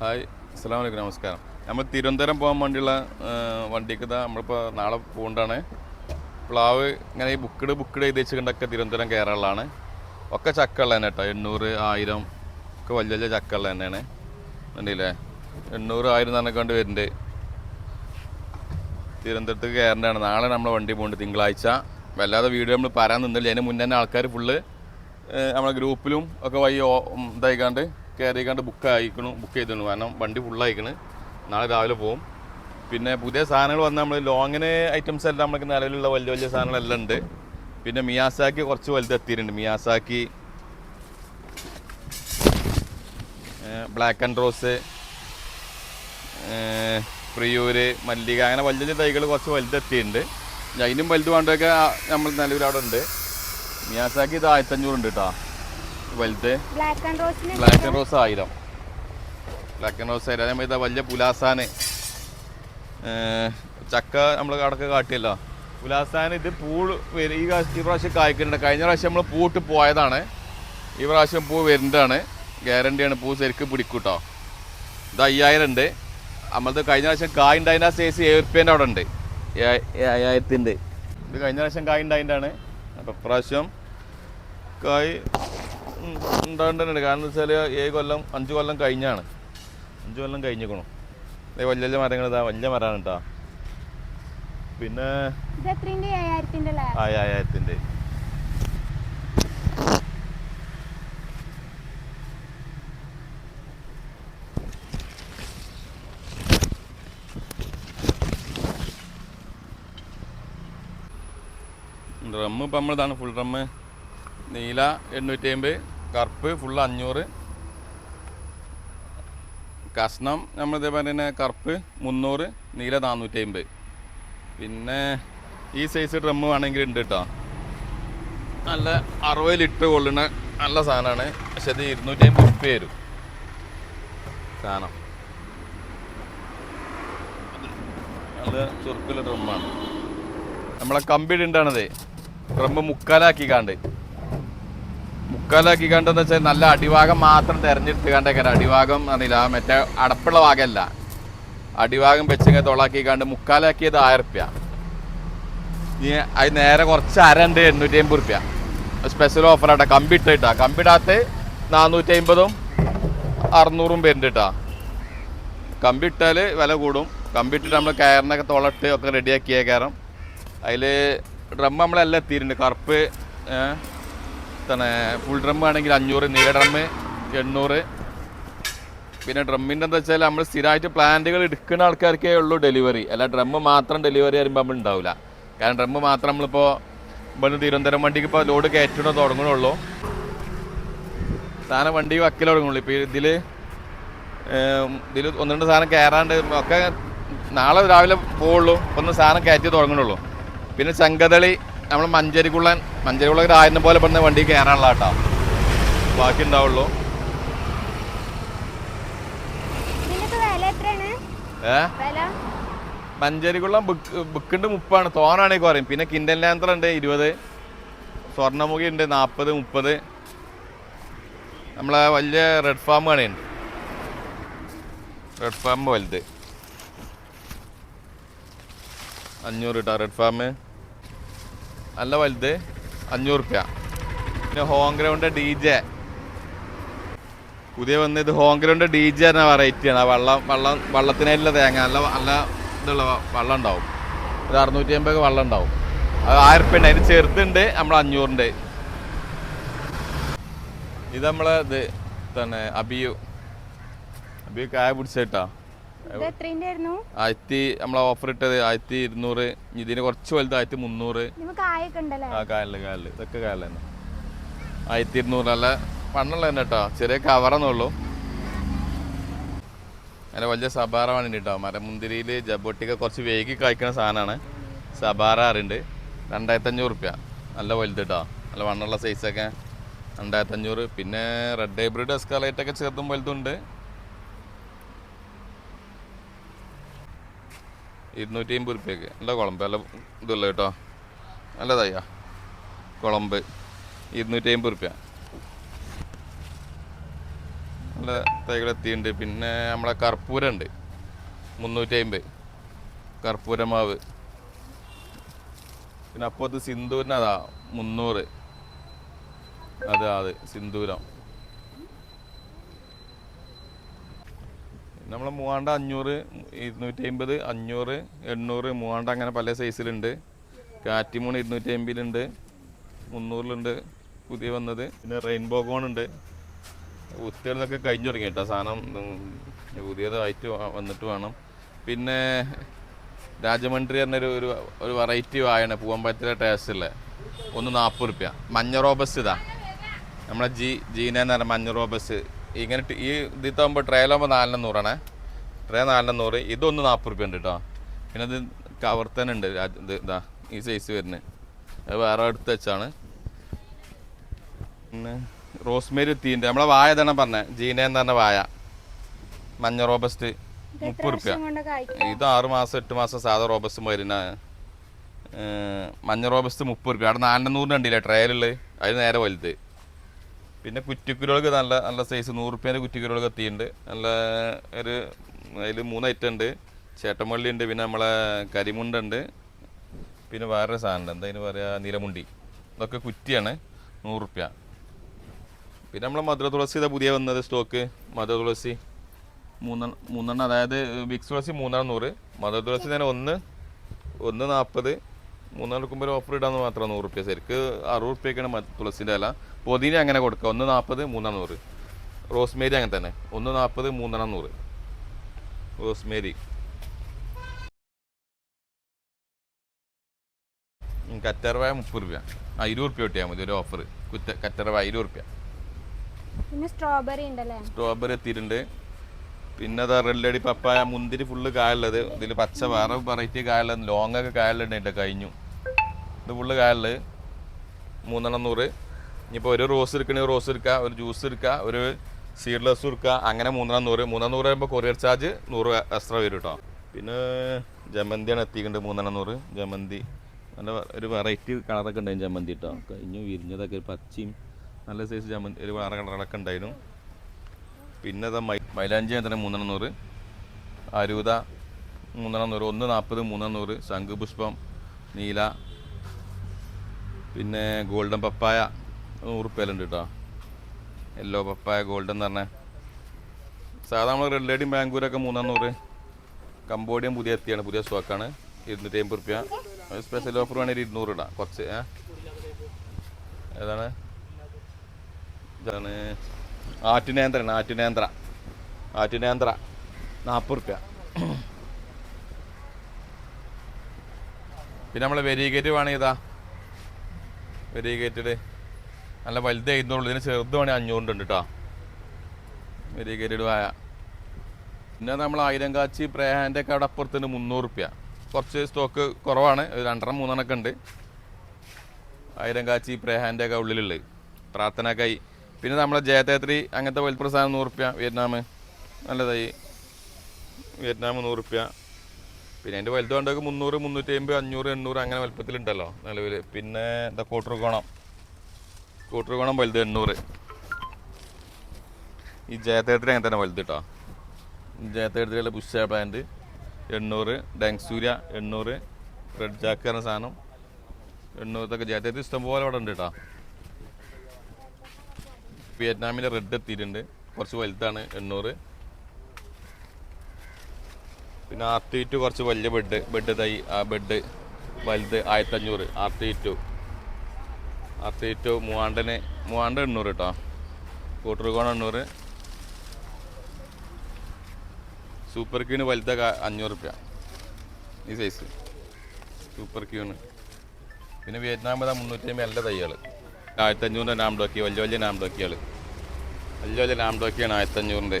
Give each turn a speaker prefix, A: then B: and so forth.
A: Hi അസ്സാം വലൈക്കും നമസ്കാരം. നമ്മൾ തിരുവനന്തപുരം പോകാൻ വേണ്ടിയുള്ള വണ്ടിക്ക് നമ്മളിപ്പോൾ നാളെ പോകേണ്ടതാണ് പ്ലാവ് ഇങ്ങനെ ഈ ബുക്കിട് ബുക്കിട് എഴുതി വെച്ചിട്ടുണ്ടൊക്കെ തിരുവനന്തപുരം കയറാനുള്ളതാണ് ഒക്കെ ചക്കള്ള തന്നെ കേട്ടോ. എണ്ണൂറ് ആയിരം ഒക്കെ വലിയ വലിയ ചക്കള്ള തന്നെയാണ്. കണ്ടില്ലേ? എണ്ണൂറ് ആയിരം തന്നെ കൊണ്ട് വരുന്നുണ്ട്. തിരുവനന്തപുരത്ത് കയറേണ്ടതാണ്. നാളെ നമ്മൾ വണ്ടി പോകുന്നുണ്ട് തിങ്കളാഴ്ച. വല്ലാതെ വീഡിയോ നമ്മൾ പറയാൻ നിന്നില്ല. അതിന് മുന്നേ ആൾക്കാർ ഫുള്ള് നമ്മളെ ഗ്രൂപ്പിലും ഒക്കെ വഴി ഇതായിക്കാണ്ട് കയറിക്കാണ്ട് ബുക്ക് അയക്കണു ബുക്ക് ചെയ്തിരുന്നു. കാരണം വണ്ടി ഫുള്ളായിക്കണ് നാളെ രാവിലെ പോകും പിന്നെ പുതിയ സാധനങ്ങൾ വന്ന നമ്മൾ ലോങ്ങിന് ഐറ്റംസ് എല്ലാം നമ്മൾക്ക് നിലവിലുള്ള വലിയ വലിയ സാധനങ്ങളെല്ലാം ഉണ്ട്. പിന്നെ മിയാസാക്കി കുറച്ച് വലുത് എത്തിയിട്ടുണ്ട്. Miyazaki black and rose Priyur Mallika അങ്ങനെ വലിയ വലിയ തൈകൾ കുറച്ച് വലുതെത്തിയിട്ടുണ്ട് അതിനും വലുത് വേണ്ടതൊക്കെ നമ്മൾ നിലവിൽ അവിടെ ഉണ്ട്. മിയാസാക്കി ഇത് ആയിരത്തഞ്ഞൂറുണ്ട് കേട്ടോ വലുത്.
B: ബ്ലാക്ക് ആൻഡ്
A: റോസ് ആയിരം. ബ്ലാക്ക് ആൻഡ് റോസ് ആയിരം. അതേമാതിരി ഇതാ വലിയ പുലാസാന്. ചക്ക നമ്മൾ കടക്ക് കാട്ടിയല്ലോ. പുലാസാൻ ഇത് പൂൾ വരും. ഈ ഈ പ്രാവശ്യം കായ്ക്കുന്നുണ്ട്. കഴിഞ്ഞ പ്രാവശ്യം നമ്മൾ പൂട്ട് പോയതാണ്. ഈ പ്രാവശ്യം പൂ വരുന്നതാണ്. ഗ്യാരണ്ടിയാണ് പൂ ശരിക്കും പിടിക്കൂട്ടോ. ഇത് അയ്യായിരം ഉണ്ട്. നമ്മളത് കഴിഞ്ഞ പ്രാവശ്യം കായ് ഉണ്ടായതിന്റെ ആ സൈസ് ഏഴ് റുപ്യേന്റെ അവിടെ ഉണ്ട്. അയ്യായിരത്തിന്റെ. ഇത് കഴിഞ്ഞ പ്രാവശ്യം കായ് ഉണ്ടായതിന്റെ ആണ് അപ്പം ഇപ്രാവശ്യം കായ് ഉണ്ടാകേണ്ടതുണ്ട്. കാരണം വെച്ചാൽ ഏഴ് കൊല്ലം അഞ്ച് കൊല്ലം കഴിഞ്ഞാണ്. അഞ്ച് കൊല്ലം കഴിഞ്ഞിക്കണു. അതെ വലിയ വലിയ മരങ്ങൾ ഇതാ വലിയ മരമാണ് കേട്ടോ പിന്നെ ആയിരത്തിന്റെ ഡ്രമ്മ് ഇപ്പം നമ്മളിതാണ്. ഫുൾ ഡ്രമ്മ് നീല എണ്ണൂറ്റി അമ്പത് കറുപ്പ് ഫുള്ള് അഞ്ഞൂറ്. കഷ്ണം നമ്മൾ ഇതേപോലെ തന്നെ കറുപ്പ് മുന്നൂറ് നീല നാനൂറ്റി അമ്പത് പിന്നെ ഈ സൈസ് ഡ്രമ്മ് വേണമെങ്കിൽ ഉണ്ട് കേട്ടോ നല്ല അറുപത് ലിറ്റർ കൊള്ളുന്ന നല്ല സാധനമാണ്. പക്ഷെ അത് ഇരുന്നൂറ്റി അമ്പത് ഉപ്പ് വരും. സാധനം. നല്ല ചുരുക്കുള്ള ഡ്രമ്മാണ് നമ്മളെ കമ്പിടുണ്ടാണതേ ഡ്രമ്മ് മുക്കാലാക്കി കാണ്ട് മുക്കാലാക്കി കണ്ടെന്ന് വെച്ചാൽ നല്ല അടിവാഗം മാത്രം തിരഞ്ഞെടുത്ത് കണ്ടേക്കാൻ അടിഭാഗം അറിയില്ല. മറ്റേ അടപ്പുള്ള ഭാഗമല്ല. അടിഭാഗം വെച്ചിങ്ങനെ തൊളാക്കി കണ്ട് മുക്കാലാക്കിയത് ആയിരം റുപ്യ ഇനി അത് നേരെ കുറച്ച് അരണ്ട് എണ്ണൂറ്റി അമ്പത് റുപ്യ. സ്പെഷ്യൽ ഓഫർ ആട്ടാ. കമ്പി ഇട്ടിട്ടാ. കമ്പി ഇടാത്ത നാനൂറ്റി അമ്പതും അറുന്നൂറും പേരുണ്ട് കേട്ടാ കമ്പി ഇട്ടാൽ വില കൂടും. കമ്പി ഇട്ടിട്ട് നമ്മൾ കയറിനൊക്കെ തുളട്ട് ഒക്കെ റെഡിയാക്കിയ കയറും അതിൽ ഡ്രം നമ്മളെല്ലാം എത്തിയിട്ടുണ്ട്. കറുപ്പ് തന്നെ ഫുൾ ഡ്രം ആണെങ്കിൽ അഞ്ഞൂറ് നീല ഡ്രമ്മ് എണ്ണൂറ്. പിന്നെ ഡ്രമ്മിന്റെ എന്താ വെച്ചാൽ നമ്മൾ സ്ഥിരമായിട്ട് പ്ലാന്റുകൾ എടുക്കുന്ന ആൾക്കാർക്കേ ഉള്ളൂ ഡെലിവറി അല്ല ഡ്രമ്മ് മാത്രം ഡെലിവറി വരുമ്പോൾ നമ്മൾ ഉണ്ടാവില്ല കാരണം ഡ്രമ്മ് മാത്രം നമ്മളിപ്പോൾ ഇവിടുന്ന് തിരുവനന്തപുരം വണ്ടിക്ക് ഇപ്പോൾ ലോഡ് കയറ്റണോ തുടങ്ങണുള്ളൂ സാധനം വണ്ടി വക്കിൽ തുടങ്ങുള്ളൂ ഇപ്പോൾ ഇതിൽ ഇതിൽ ഒന്ന് രണ്ട് സാധനം കയറാണ്ട് ഒക്കെ നാളെ രാവിലെ പോവുള്ളൂ. ഒന്ന് സാധനം കയറ്റി തുടങ്ങണുള്ളൂ പിന്നെ ചെങ്കതളി നമ്മൾ മഞ്ചേരിക്കുള്ളൻ മഞ്ചേരിക്കുള്ള ഒരു ആയിരം പോലെ പെടുന്ന വണ്ടി കയറാനുള്ള കേട്ടോ ബാക്കി ഉണ്ടാവുള്ളൂ. ഏ? മഞ്ചേരിക്കുള്ള ബുക്ക് ബുക്കുണ്ട് മുപ്പാണ്. തോനാണെങ്കിൽ കുറയും പിന്നെ കിൻഡൽ ലാന്തർ ഉണ്ട് ഇരുപത്. സ്വർണമുഖി ഉണ്ട് നാൽപ്പത് മുപ്പത്. നമ്മളെ വലിയ റെഡ് ഫാം കണിയുണ്ട്. റെഡ് ഫാം വലുത്. അഞ്ഞൂറ് കേട്ടോ റെഡ് ഫാം. നല്ല വലുത്. അഞ്ഞൂറ് റുപ്യ പിന്നെ ഹോം ഗ്രൗണ്ട് ഡി ജെ പുതിയ വന്നത് ഹോം ഗ്രൗണ്ട് ഡി ജെ എന്ന വെറൈറ്റിയാണ് വെള്ളം വെള്ളം വെള്ളത്തിനായിട്ടുള്ള തേങ്ങ. നല്ല നല്ല ഇതുള്ള വെള്ളം ഉണ്ടാവും. ഒരു അറുന്നൂറ്റി അമ്പത് വെള്ളം ഉണ്ടാവും. അത് ആയിരം റുപ്യ ഉണ്ട്. അതിന് ചെറുതുണ്ട്. നമ്മൾ അഞ്ഞൂറിന്റെ ഇത് നമ്മളെ ഇത് തന്നെ അബിയു. അബിയു കായ പിടിച്ചേട്ടാ.
B: ഇത്
A: ആയിരത്തി നമ്മളെ ഓഫർ ഇട്ടത് ആയിരത്തി ഇരുന്നൂറ് ഇതിന് കുറച്ച് വലുത് ആയിരത്തി മുന്നൂറ് ആ ഇതൊക്കെ കായലിൽ തന്നെ ആയിരത്തി ഇരുന്നൂറ് നല്ല പണ്ണുള്ള തന്നെ കേട്ടോ ചെറിയ കവറെന്നുള്ളൂ അങ്ങനെ വലിയ സബാറ വേണ്ടി കേട്ടോ മരമുന്തിരിയിൽ ജബോട്ടിക്ക കുറച്ച് വേഗി കായ്ക്കുന്ന സാധനമാണ് സബാറ അറിയുണ്ട് രണ്ടായിരത്തി അഞ്ഞൂറ് റുപ്യ. നല്ല വലുത് കേട്ടോ നല്ല വണ്ണുള്ള സൈസൊക്കെ രണ്ടായിരത്തി അഞ്ഞൂറ് പിന്നെ റെഡ് ഹൈബ്രിഡ് എസ്കാലൈറ്റ് ഒക്കെ ചെറുതും വലുതുണ്ട് ഇരുന്നൂറ്റി അമ്പത് റുപ്യക്ക് നല്ല കുളമ്പ് നല്ല ഇതുള്ള കേട്ടോ. നല്ലതായ്യാ കുളമ്പ് ഇരുന്നൂറ്റി അമ്പത് റുപ്യ നല്ല തൈകൾ എത്തിയിട്ടുണ്ട്. പിന്നെ നമ്മളെ കർപ്പൂരം ഉണ്ട്. മുന്നൂറ്റി അമ്പത് കർപ്പൂരമാവ് പിന്നെ അപ്പോഴത്തെ സിന്ദൂരിന് അതാ മുന്നൂറ്. അതെ അതെ സിന്ദൂരം. നമ്മളെ മൂവാണ്ട അഞ്ഞൂറ് ഇരുന്നൂറ്റി അമ്പത് അഞ്ഞൂറ് എണ്ണൂറ് മൂവാണ്ട അങ്ങനെ പല സൈസിലുണ്ട്. കാറ്റിമൂൺ ഇരുന്നൂറ്റി അമ്പതിലുണ്ട് മുന്നൂറിലുണ്ട് പുതിയ വന്നത്. പിന്നെ റെയിൻബോ കോൺ ഉണ്ട് ഉത്തേർന്നൊക്കെ കഴിഞ്ഞു തുടങ്ങി കേട്ടോ. സാധനം പുതിയതായിട്ട് വന്നിട്ട് വേണം. പിന്നെ രാജമന്ത്രി പറഞ്ഞൊരു ഒരു ഒരു വെറൈറ്റി വായണ പൂവമ്പഴത്തിലെ ടേസ്റ്റുള്ള ഒന്ന് നാൽപ്പത് റുപ്യ. മഞ്ഞ റോബസ് ഇതാ. നമ്മളെ ജി ജീന എന്ന് പറഞ്ഞ മഞ്ഞ റോബസ് ഇങ്ങനെ ഈ ഇതിത്താകുമ്പോൾ ട്രേലാകുമ്പോൾ നാലിന് നൂറാണേ. ട്രേ നാലിന് നൂറ്. ഇതൊന്ന് നാൽപ്പത് റുപ്യ ഉണ്ട് കേട്ടോ പിന്നെ ഇത് കവർത്തനുണ്ട് ഇത് ഈ സൈസ് വരുന്നത്. അത് വേറെ എടുത്ത് വെച്ചാണ്. പിന്നെ റോസ്മേരി തീന്റെ. നമ്മളെ വായ തന്നെ പറഞ്ഞ. ജീന എന്ന് പറഞ്ഞ വായ. മഞ്ഞ റോബസ്റ്റ് മുപ്പത് റുപ്യ ഇത് ആറ് മാസം എട്ട് മാസം സാധാ റോബസ്റ്റ് മരുന്ന മഞ്ഞ റോബസ്റ്റ് മുപ്പത് റുപ്യ അവിടെ നാലിന് നൂറിന് ഉണ്ടല്ലേ ട്രയലുള്ളത് അത് നേരെ വലുത്. പിന്നെ കുറ്റിക്കുരുകൾക്ക് നല്ല നല്ല സൈസ് നൂറ് റുപ്യേന്റെ കുറ്റിക്കുരുകൾക്ക് എത്തിയുണ്ട് നല്ല ഒരു അതിൽ മൂന്ന് ഐറ്റം ഉണ്ട്. ചേട്ടമള്ളി ഉണ്ട് പിന്നെ നമ്മളെ കരിമുണ്ടുണ്ട് പിന്നെ വേറൊരു സാധനം ഉണ്ട് എന്താ അതിന് പറയുക നിലമുണ്ടി. ഇതൊക്കെ കുറ്റിയാണ് നൂറ് റുപ്യ പിന്നെ നമ്മളെ മധുര തുളസി ഇതാ പുതിയ വന്നത് സ്റ്റോക്ക് മധുര തുളസി മൂന്നെണ്ണം മൂന്നെണ്ണം. അതായത് വിക്സ് തുളസി മൂന്നെണ്ണം നൂറ്. മധുര തുളസി തന്നെ ഒന്ന് ഒന്ന് നാൽപ്പത് മൂന്നെണ്ണം എടുക്കുമ്പോൾ ഓഫർ ഇടാന്ന് മാത്രം നൂറ് റുപ്യ ശരിക്ക്. അറുപത് റുപ്യക്കാണ് തുളസിന്റെ ഇല പൊതിന അങ്ങനെ കൊടുക്കുക ഒന്ന് നാൽപ്പത് മൂന്നാം നൂറ്. റോസ്മേരി അങ്ങനെ തന്നെ. ഒന്ന് നാൽപ്പത് മൂന്നെണ്ണം നൂറ്. റോസ്മേരി. കറ്റർവായ മുപ്പത് റുപ്യ ആ ഇരുപത് റുപ്യ കിട്ടിയാൽ മതി ഒരു ഓഫർ കുറ്റ കറ്റർവായ ഇരുപത് റുപ്യ
B: സ്ട്രോബെറി ഉണ്ടല്ലേ?
A: സ്ട്രോബെറി എത്തിയിട്ടുണ്ട്. പിന്നെ അതാ റെല്ലടി പപ്പായ മുന്തിരി ഫുള്ള് കായുള്ളത് ഇതിൽ പച്ച വേറെ വെറൈറ്റി കായുള്ളത് ലോങ് ഒക്കെ കായലുണ്ട് കഴിഞ്ഞു ഇത് ഫുള്ള് കായുള്ളത് മൂന്നെണ്ണം നൂറ്. ഇനിയിപ്പോൾ ഒരു റോസ് എടുക്കണമെങ്കിൽ റോസ് എടുക്കുക ഒരു ജ്യൂസ് എടുക്കുക ഒരു സീഡ്ലെസ് എടുക്കുക അങ്ങനെ മൂന്നെണ്ണം നൂറ്. മൂന്നെണ്ണം നൂറ് ആകുമ്പോൾ കൊറിയർ ചാർജ് നൂറ് എക്സ്ട്രാ വരും കേട്ടോ പിന്നെ ജമന്തിയാണ് എത്തിക്കുന്നുണ്ട് മൂന്നെണ്ണം നൂറ്. ജമന്തി. നല്ല ഒരു വെറൈറ്റി കളറൊക്കെ ഉണ്ടായിരുന്നു ജമന്തി കേട്ടോ കഴിഞ്ഞു വിരിഞ്ഞതൊക്കെ ഒരു പച്ചയും നല്ല സൈസ് ജമന്തി ഒരു വേറെ കളറൊക്കെ ഉണ്ടായിരുന്നു പിന്നെ മൈലാഞ്ചി തന്നെ മൂന്നെണ്ണം നൂറ്. അരൂത മൂന്നെണ്ണം നൂറ്. ഒന്ന് നാൽപ്പത് മൂന്നെണ്ണം നൂറ്. ശംഖുപുഷ്പം നീല. പിന്നെ ഗോൾഡൻ പപ്പായ നൂറ് റുപ്യയിലുണ്ട് കേട്ടോ. യെല്ലോ പപ്പായ ഗോൾഡൻ എന്ന് പറഞ്ഞ. സാധാരണ നമ്മൾ റെഡ് ലേഡി ബാംഗ്ലൂരൊക്കെ മൂന്നെണ്ണൂറ് കംബോഡിയൻ പുതിയ എത്തിയാണ്. പുതിയ സ്റ്റോക്കാണ് ഇരുന്നൂറ്റി അമ്പത് റുപ്യ. സ്പെഷ്യൽ ഓഫർ വേണമെങ്കിൽ ഇരുന്നൂറ് ഇടാം. കുറച്ച് ഏതാണ്? ഇതാണ് ആറ്റുനേന്ത്രയാണ് ആറ്റിനേന്ദ്ര. ആറ്റിനേന്ദ്ര നാൽപ്പത് റുപ്യ. പിന്നെ നമ്മൾ വെരിഗേറ്റ് വേണമെങ്കിൽ ഇതാ. വെരിഗേറ്റഡ് നല്ല വലുത് എഴുന്നൂറുള്ളൂ ഇതിന് ചെറുത് വേണേൽ അഞ്ഞൂറിന്റെ ഉണ്ട് കേട്ടോ വെരിഗേറ്റഡ് വായ. പിന്നെ നമ്മൾ ആയിരം കാച്ചി പ്രേഹാന്റെ ഒക്കെ അവിടെ അപ്പുറത്തുണ്ട് മുന്നൂറ് റുപ്യ. കുറച്ച് സ്റ്റോക്ക് കുറവാണ് രണ്ടെണ്ണം മൂന്നെണ്ണൊക്കെ ഉണ്ട്. ആയിരം കാച്ചി പ്രേഹാന്റെ ഒക്കെ ഉള്ളിലുള്ളത്. പ്രാർത്ഥനക്കായി. പിന്നെ നമ്മളെ ജയതേത്രി അങ്ങനത്തെ വലിപ്പ സാധനം നൂറ് റുപ്യ വിയറ്റ്നാം. നല്ലതായി. വിയറ്റ്നാം നൂറ് റുപ്യ പിന്നെ അതിന്റെ വലുത് കണ്ടൊക്കെ മുന്നൂറ് മുന്നൂറ്റി അമ്പത് അഞ്ഞൂറ് എണ്ണൂറ് അങ്ങനെ വലുപ്പത്തിലുണ്ടല്ലോ നിലവിൽ പിന്നെ എന്താ കൂട്ടർകോണം കൂട്ടർകോണം വലുത് എണ്ണൂറ്. ഈ ജയതേത്രി അങ്ങനെ തന്നെ വലുത് കേട്ടോ ജയതേത്രിയുടെ പുഷ പ്ലാന്റ് എണ്ണൂറ് ഡെങ്സൂര്യ എണ്ണൂറ് റെഡ് ജാക്ക് എന്ന സാധനം എണ്ണൂറ്. ഇതൊക്കെ ജയത്തേത്ത് ഇഷ്ടംപോലെ അവിടെ ഉണ്ട് കേട്ടോ വിയറ്റ്നാമിലെ റെഡ് എത്തിയിട്ടുണ്ട്. കുറച്ച് വലുതാണ് എണ്ണൂറ്. പിന്നെ ആർ ടി ടു കുറച്ച് വലിയ ബെഡ് ബെഡ് തൈ ആ ബെഡ് വലുത് ആയിരത്തഞ്ഞൂറ്. R T two R T two മൂവാണ്ടന് മൂവാണ്ട് എണ്ണൂറ് കേട്ടോ കൂട്ടുറുകോണം എണ്ണൂറ്. സൂപ്പർ ക്യൂന് വലുത അഞ്ഞൂറ് റുപ്യ. ഈ സൈസ് സൂപ്പർ ക്യൂന് പിന്നെ വിയറ്റ്നാമിൽ മുന്നൂറ്റി അമ്പത് നല്ല തൈകൾ ആയിരത്തഞ്ഞൂറിന്റെ നാം ഡോക്കി വലിയ വലിയ നാം ഡോക്കികൾ വലിയ വലിയ നാം ഡോക്കിയാണ് ആയിരത്തഞ്ഞൂറിന്റെ.